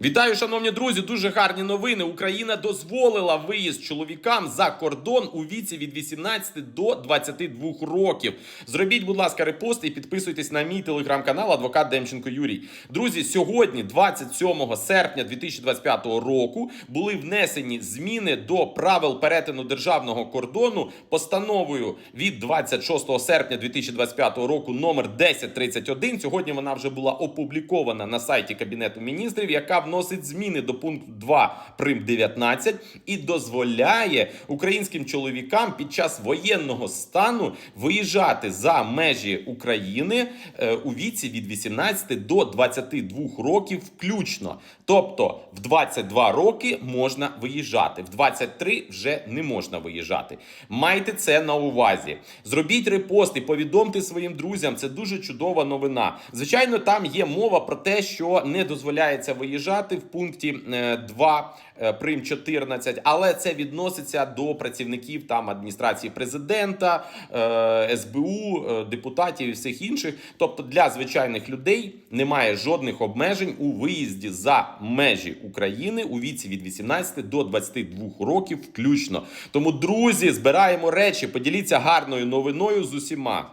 Вітаю, шановні друзі! Дуже гарні новини. Україна дозволила виїзд чоловікам за кордон у віці від 18 до 22 років. Зробіть, будь ласка, репост і підписуйтесь на мій телеграм-канал Адвокат Демченко Юрій. Друзі, сьогодні, 27 серпня 2025 року, були внесені зміни до правил перетину державного кордону постановою від 26 серпня 2025 року номер 1031. Сьогодні вона вже була опублікована на сайті Кабінету міністрів, яка вносить зміни до пункту 2 прим 19 і дозволяє українським чоловікам під час воєнного стану виїжджати за межі України е, у віці від 18 до 22 років включно. Тобто в 22 роки можна виїжджати, в 23 вже не можна виїжджати. Майте це на увазі. Зробіть репост і повідомте своїм друзям. Це дуже чудова новина. Звичайно, там є мова про те, що не дозволяється виїжджати в пункті е, 2 е, прим 14, але це відноситься до працівників там адміністрації президента, е, СБУ, е, депутатів і всіх інших. Тобто для звичайних людей немає жодних обмежень у виїзді за межі України у віці від 18 до 22 років, включно. Тому, друзі, збираємо речі, поділіться гарною новиною з усіма.